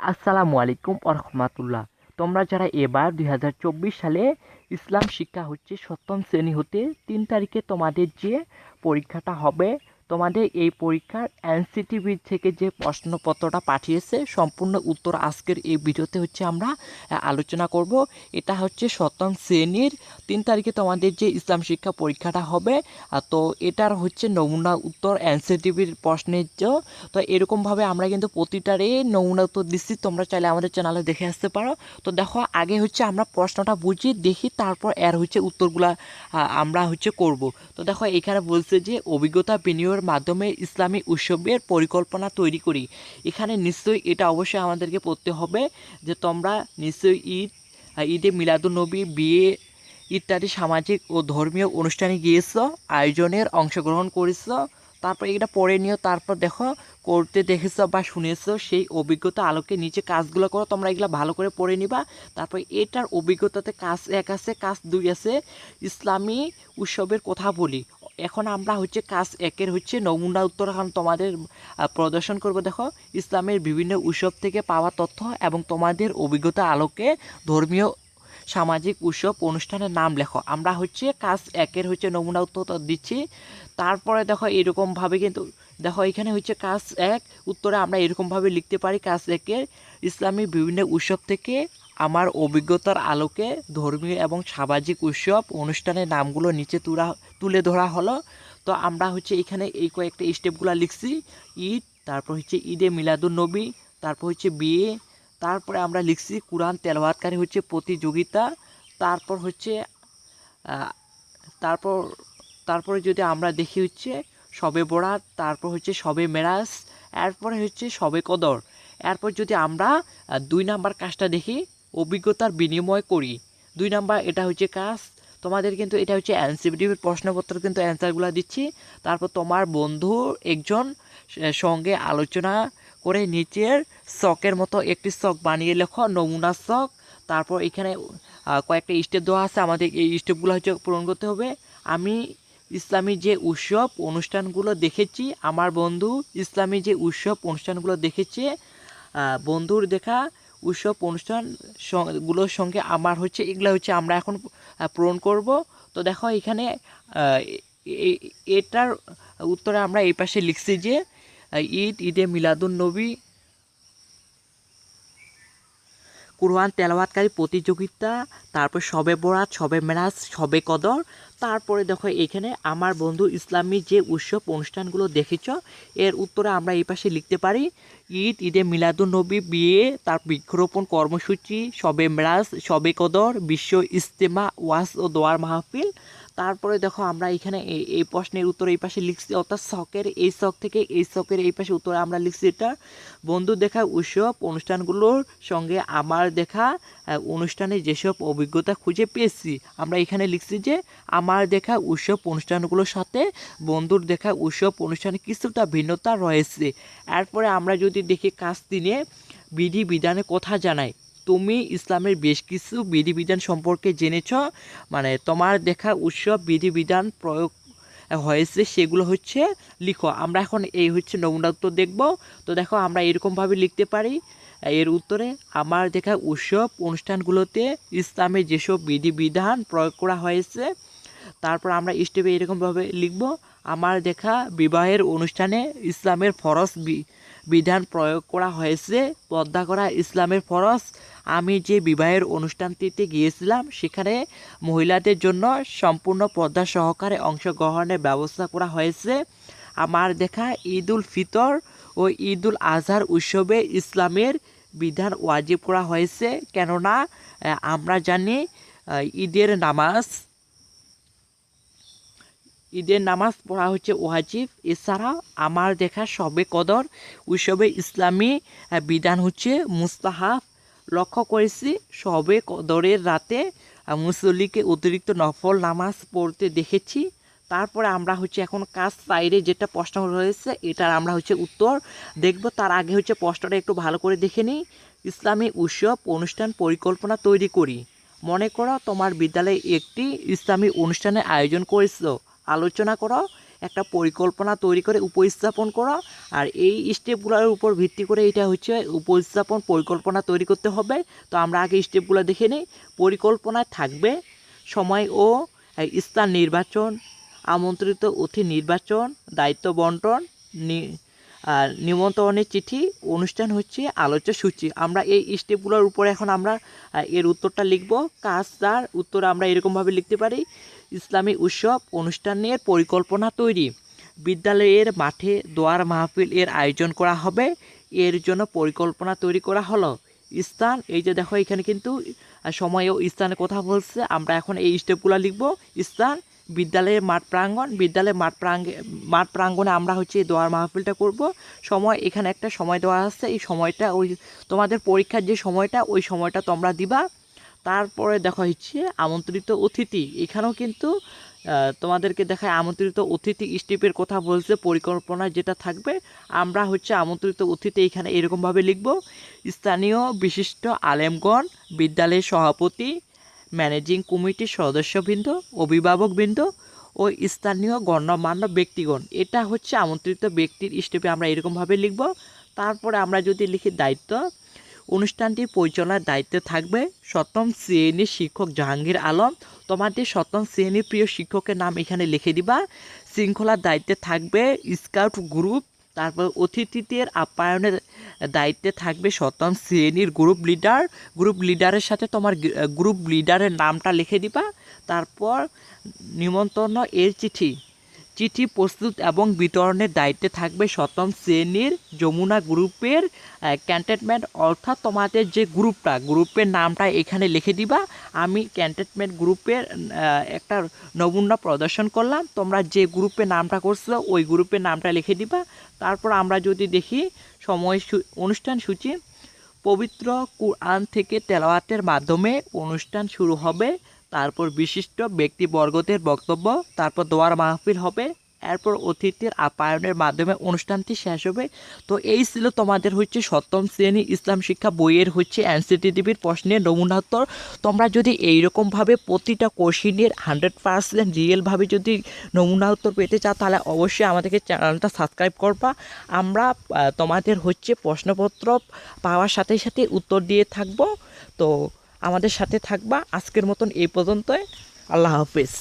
আসসালামু আলাইকুম রহমাতুল্লাহ। তোমরা যারা এবার দু হাজার চব্বিশ সালে ইসলাম শিক্ষা হচ্ছে সপ্তম শ্রেণি হতে তিন তারিখে তোমাদের যে পরীক্ষাটা হবে তোমাদের এই পরীক্ষার এনসিটিভি থেকে যে প্রশ্নপত্রটা পাঠিয়েছে, সম্পূর্ণ উত্তর আজকের এই ভিডিওতে হচ্ছে আমরা আলোচনা করব। এটা হচ্ছে সপ্তম শ্রেণির তিন তারিখে তোমাদের যে ইসলাম শিক্ষা পরীক্ষাটা হবে তো এটার হচ্ছে নমুনা উত্তর এনসিটিভির প্রশ্নের তো এরকমভাবে আমরা কিন্তু প্রতিটারে নমুনা উত্তর দিচ্ছি, তোমরা চাইলে আমাদের চ্যানেলে দেখে আসতে পারো। তো দেখো, আগে হচ্ছে আমরা প্রশ্নটা বুঝি, দেখি, তারপর এর হচ্ছে উত্তরগুলা আমরা হচ্ছে করব। তো দেখো, এখানে বলছে যে, অভিজ্ঞতা বিনিয়োগের মাধ্যমে ইসলামী উৎসবের পরিকল্পনা তৈরি করি। এখানে নিশ্চয়ই এটা অবশ্যই আমাদেরকে পড়তে হবে যে তোমরা নিশ্চয়ই ঈদ, ঈদে মিলাদুলনবী বিয়ে ইত্যাদি সামাজিক ও ধর্মীয় অনুষ্ঠানে গিয়েছ, আয়োজনের অংশগ্রহণ করেছ, তারপর এটা পড়ে নিও, তারপর দেখো করতে দেখেছ বা শুনেছ সেই অভিজ্ঞতা আলোকে নিচে কাজগুলো করো, তোমরা এগুলো ভালো করে পড়ে নিবা। তারপর এটার অভিজ্ঞতাতে কাজ এক আছে, কাজ দুই আছে। ইসলামী উৎসবের কথা বলি। এখন আমরা হচ্ছে কাজ একের হচ্ছে নমুনা উত্তর এখন তোমাদের প্রদর্শন করব। দেখো, ইসলামের বিভিন্ন উৎসব থেকে পাওয়া তথ্য এবং তোমাদের অভিজ্ঞতা আলোকে ধর্মীয় সামাজিক উৎসব অনুষ্ঠানের নাম লেখো। আমরা হচ্ছে কাজ একের হচ্ছে নমুনা উত্তর দিচ্ছি। তারপরে দেখো, এরকমভাবে কিন্তু দেখো, এখানে হচ্ছে কাজ এক উত্তরে আমরা এরকমভাবে লিখতে পারি, কাজ একের। ইসলামী বিভিন্ন উৎসব থেকে আমার অভিজ্ঞতার আলোকে ধর্মীয় এবং সামাজিক উৎসব অনুষ্ঠানের নামগুলো নিচে তুলা তুলে ধরা হলো। তো আমরা হচ্ছে এখানে এই কয়েকটা স্টেপগুলো লিখছি। ঈদ, তারপর হচ্ছে ঈদে মিলাদুন নবী, তারপর হচ্ছে বিয়ে, তারপরে আমরা লিখছি কোরআন তেলাওয়াতকারী হচ্ছে প্রতিযোগিতা, তারপর হচ্ছে তারপর, তারপরে যদি আমরা দেখি হচ্ছে সবে বরাত, তারপর হচ্ছে সবে মেরাজ, এরপরে হচ্ছে সবে কদর। এরপর যদি আমরা দুই নাম্বার কাজটা দেখি অভিজ্ঞতার বিনিময় করি। দুই নাম্বার, এটা হচ্ছে কাজ। তোমাদের কিন্তু এটা হচ্ছে এনসিবিটিভির প্রশ্নপত্র কিন্তু অ্যান্সারগুলো দিচ্ছি। তারপর তোমার বন্ধু একজন সঙ্গে আলোচনা করে নিচের শখের মতো একটি শখ বানিয়ে লেখো, নমুনা শখ তারপর এখানে কয়েকটা স্টেপ দেওয়া আছে। আমাদের এই স্টেপগুলো হচ্ছে পূরণ করতে হবে। আমি ইসলামী যে উৎসব অনুষ্ঠানগুলো দেখেছি, আমার বন্ধু ইসলামী যে উৎসব অনুষ্ঠানগুলো দেখেছে বন্ধুর দেখা উৎসব অনুষ্ঠানগুলোর সঙ্গে আমার হচ্ছে, এগুলো হচ্ছে আমরা এখন পূরণ করব। তো দেখো এখানে এটার উত্তরে আমরা এই পাশে লিখছি যে ঈদ, ঈদে মিলাদুন নবী, কুরআন তেলাওয়াতকারী প্রতিযোগিতা, তারপর সবে বরাত সবে মেরাজ সবে কদর তারপরে দেখো এখানে আমার বন্ধু ইসলামী যে উৎসব অনুষ্ঠানগুলো দেখেছ, এর উত্তরে আমরা এই পাশে লিখতে পারি, ঈদ, ঈদে মিলাদুন নবী, বিয়ে, তার বৃক্ষরোপণ কর্মসূচি, সবে মেরাজ, সবে কদর, বিশ্ব ইস্তেমা ওয়াজ ও দোয়ার মাহফিল। তারপরে দেখো আমরা এখানে এই প্রশ্নের উত্তর এই পাশে লিখছি, অর্থাৎ শখের এই শখ থেকে এই শখের এই পাশে উত্তরে আমরা লিখছি এটা, বন্ধু দেখা উৎসব অনুষ্ঠানগুলোর সঙ্গে আমার দেখা অনুষ্ঠানে যেসব অভিজ্ঞতা খুঁজে পেয়েছি, আমরা এখানে লিখছি যে, আমার দেখা উৎসব অনুষ্ঠানগুলোর সাথে বন্ধুর দেখা উৎসব অনুষ্ঠানে কিছুটা ভিন্নতা রয়েছে। এরপরে আমরা যদি দেখি কাজ দিনে বিধি বিধানে কথা জানাই। তুমি ইসলামের বেশ কিছু বিধিবিধান সম্পর্কে জেনেছ মানে তোমার দেখা উৎসব বিধিবিধান প্রয়োগ হয়েছে, সেগুলো হচ্ছে, লিখো। আমরা এখন এই হচ্ছে নমুনা উত্তর দেখব। তো দেখো, আমরা এরকমভাবে লিখতে পারি এর উত্তরে আমার দেখা উৎসব অনুষ্ঠানগুলোতে ইসলামের যেসব বিধিবিধান প্রয়োগ করা হয়েছে, তারপর আমরা স্টেপে এরকমভাবে লিখব, আমার দেখা বিবাহের অনুষ্ঠানে ইসলামের ফরজ বি- বিধান প্রয়োগ করা হয়েছে পর্দা করা ইসলামের ফরজ। আমি যে বিবাহের অনুষ্ঠানটিতে গিয়েছিলাম, সেখানে মহিলাদের জন্য সম্পূর্ণ পর্দা সহকারে অংশগ্রহণের ব্যবস্থা করা হয়েছে। আমার দেখা ঈদ উল ফিতর ও ঈদ উল আজহার উৎসবে ইসলামের বিধান ওয়াজিব করা হয়েছে, কেননা আমরা জানি ঈদের নামাজ ঈদের নামাজ পড়া হচ্ছে ওয়াজিব। এছাড়া আমার দেখা সবে কদর উৎসবে ইসলামী বিধান হচ্ছে মুস্তাহাব। লক্ষ্য করেছি, সবে কদরের রাতে মুসল্লিকে অতিরিক্ত নফল নামাজ পড়তে দেখেছি। তারপরে আমরা হচ্ছে এখন কাজ সাইডে যেটা প্রশ্ন রয়েছে, এটার আমরা হচ্ছে উত্তর দেখব। তার আগে হচ্ছে প্রশ্নটা একটু ভালো করে দেখে নিই। ইসলামী উৎসব অনুষ্ঠান পরিকল্পনা তৈরি করি। মনে করো তোমার বিদ্যালয়ে একটি ইসলামী অনুষ্ঠানের আয়োজন করেছিল আলোচনা করো, একটা পরিকল্পনা তৈরি করে উপস্থাপন করো, আর এই স্টেপগুলোর উপর ভিত্তি করে এটা হচ্ছে উপস্থাপন পরিকল্পনা তৈরি করতে হবে। তো আমরা আগে স্টেপগুলো দেখে নিই। পরিকল্পনায় থাকবে সময় ও স্থান নির্বাচন আমন্ত্রিত অতিথি নির্বাচন, দায়িত্ব বন্টন আর নিমন্ত্রণের চিঠি, অনুষ্ঠান হচ্ছে আলোচ্য সূচি। আমরা এই স্টেপগুলোর উপরে এখন আমরা এর উত্তরটা লিখব। কাজ তার উত্তর আমরা এরকমভাবে লিখতে পারি। ইসলামী উৎসব অনুষ্ঠানের পরিকল্পনা তৈরি। বিদ্যালয়ের মাঠে দোয়ার মাহফিল এর আয়োজন করা হবে। এর জন্য পরিকল্পনা তৈরি করা হলো। স্থান, এই যে দেখো এখানে কিন্তু সময় ও স্থানের কথা বলছে। আমরা এখন এই স্টেপগুলো লিখব। স্থান বিদ্যালয়ের মাঠ প্রাঙ্গণ, বিদ্যালয়ের মাঠ প্রাঙ্গে, মাঠ প্রাঙ্গণে আমরা হচ্ছে এই দোয়ার মাহফিলটা করব। সময়, এখানে একটা সময় দেওয়া আছে। এই সময়টা, ওই তোমাদের পরীক্ষার যে সময়টা, ওই সময়টা তোমরা দিবা। তারপরে দেখা হচ্ছে আমন্ত্রিত অতিথি। এখানেও কিন্তু তোমাদেরকে দেখায় আমন্ত্রিত অতিথি স্টেপের কথা বলছে, পরিকল্পনা যেটা থাকবে। আমরা হচ্ছে আমন্ত্রিত অতিথি এখানে এরকমভাবে লিখব। স্থানীয় বিশিষ্ট আলেমগণ, বিদ্যালয়ের সভাপতি ম্যানেজিং কমিটির সদস্যবৃন্দ, অভিভাবকবৃন্দ ও স্থানীয় গণ্যমান্য ব্যক্তিগণ। এটা হচ্ছে আমন্ত্রিত ব্যক্তির স্টেপে আমরা এরকমভাবে লিখব। তারপরে আমরা যদি লিখি দায়িত্ব, অনুষ্ঠানটি পরিচালনার দায়িত্বে থাকবে। সপ্তম শ্রেণির শিক্ষক জাহাঙ্গীর আলম, তোমাদের সপ্তম শ্রেণির প্রিয় শিক্ষকের নাম এখানে লিখে দিবা। শৃঙ্খলার দায়িত্বে থাকবে স্কাউট গ্রুপ তারপর অতিথিদের আপ্যায়নের দায়িত্বে থাকবে সপ্তম শ্রেণির গ্রুপ লিডার গ্রুপ লিডারের সাথে তোমার গ্রুপ লিডারের নামটা লিখে দিবা। তারপর নিমন্ত্রণ এর চিঠি। চিঠি প্রস্তুত এবং বিতরণের দায়িত্বে থাকবে সপ্তম শ্রেণির যমুনা গ্রুপের ক্যান্টেনমেন্ট অর্থাৎ তোমাদের যে গ্রুপটা, গ্রুপের নামটা এখানে লিখে দিবা। আমি ক্যান্টেনমেন্ট গ্রুপের একটা নমুনা প্রদর্শন করলাম। তোমরা যে গ্রুপের নামটা করছ, ওই গ্রুপের নামটা লিখে দিবা। তারপর আমরা যদি দেখি সময় অনুষ্ঠান সূচি, পবিত্র কুরআন থেকে তেলাওয়াতের মাধ্যমে অনুষ্ঠান শুরু হবে। তারপর বিশিষ্ট ব্যক্তিবর্গদের বক্তব্য, তারপর দোয়ার মাহফিল হবে, এরপর অতিথির আপ্যায়নের মাধ্যমে অনুষ্ঠানটি শেষ হবে। তো এই ছিল তোমাদের হচ্ছে সপ্তম শ্রেণি ইসলাম শিক্ষা বইয়ের হচ্ছে এনসিটিভির প্রশ্নের নমুনা উত্তর। তোমরা যদি এইরকমভাবে প্রতিটা কোশ্চিনের হান্ড্রেড পার্সেন্ট রিয়েলভাবে যদি নমুনা উত্তর পেতে চাও, তাহলে অবশ্যই আমাদেরকে চ্যানেলটা সাবস্ক্রাইব করবা। আমরা তোমাদের হচ্ছে প্রশ্নপত্র পাওয়ার সাথে সাথে উত্তর দিয়ে থাকব। তো আমাদের সাথে থাকবা। আজকের মতন এই পর্যন্তই। আল্লাহ হাফিজ।